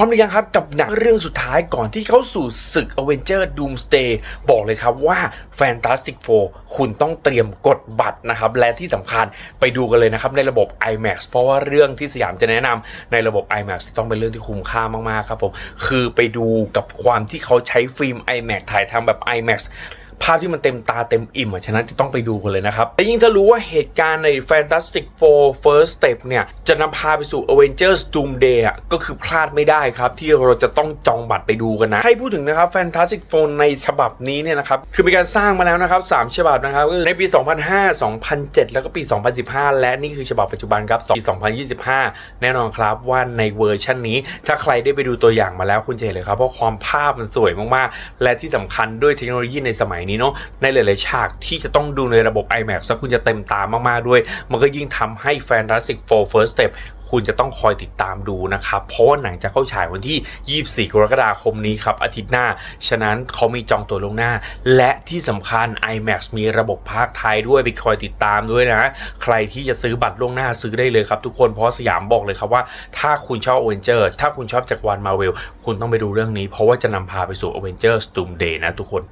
ร้อมหรือยังครับกับหนังเรื่องสุดท้ายก่อนที่เข้าสู่ศึก Avenger Doomsday บอกเลยครับว่า Fantastic Four คุณต้องเตรียมกดบัตรนะครับ และที่สำคัญไปดูกันเลยนะครับในระบบ IMAX เพราะว่าเรื่องที่สยามจะแนะนำในระบบ IMAX ต้องเป็นเรื่องที่คุ้มค่ามากๆครับผม คือไปดูกับความที่เขาใช้ฟิล์ม IMAX ถ่ายทำแบบ IMAX ภาพที่มันเต็มตาเต็มอิ่มอะฉะนั้นจะต้องไปดูกันเลยนะครับและยิ่งถ้ารู้ว่าเหตุการณ์ใน Fantastic Four First Step เนี่ย จะนำพาไปสู่ Avengers Doomsday อะก็คือพลาดไม่ได้ครับ ที่เราจะต้องจองบัตรไปดูกันนะ ให้พูดถึงนะครับ Fantastic Four ในฉบับนี้เนี่ยนะครับ คือมีการสร้างมาแล้วนะครับ 3 ฉบับนะครับคือในปี 2005 2007 แล้วก็ปี 2015 และนี่คือฉบับปัจจุบันครับปี 2025 แน่นอนครับว่าในเวอร์ชันนี้ ถ้าใครได้ไปดูตัวอย่างมาแล้วคุณจะเห็นเลยครับว่าความภาพมันสวยมากๆ และที่สำคัญด้วยเทคโนโลยีในสมัยนี้เนาะในหลาย ๆ ฉากที่จะต้องดูในระบบ IMAX แล้วคุณจะเต็มตามาก ๆ ด้วย มันก็ยิ่งทำให้ Fantastic Four First Step คุณจะต้องคอยติดตามดูนะครับ เพราะว่าหนังจะเข้าฉายวันที่ 24 กรกฎาคมนี้ครับ อาทิตย์หน้า ฉะนั้นเขามีจองตัวลงหน้า และที่สำคัญ IMAX มีระบบภาคไทยด้วยไปคอยติดตามด้วยนะ ใครที่จะซื้อบัตรล่วงหน้าซื้อได้เลยครับทุกคน เพราะสยามบอกเลยครับว่า ถ้าคุณชอบ Avenger ถ้าคุณชอบจักรวาลมาเวล คุณต้องไปดูเรื่องนี้ เพราะว่าจะนำพาไปสู่ Avengers Doomsday นะทุกคน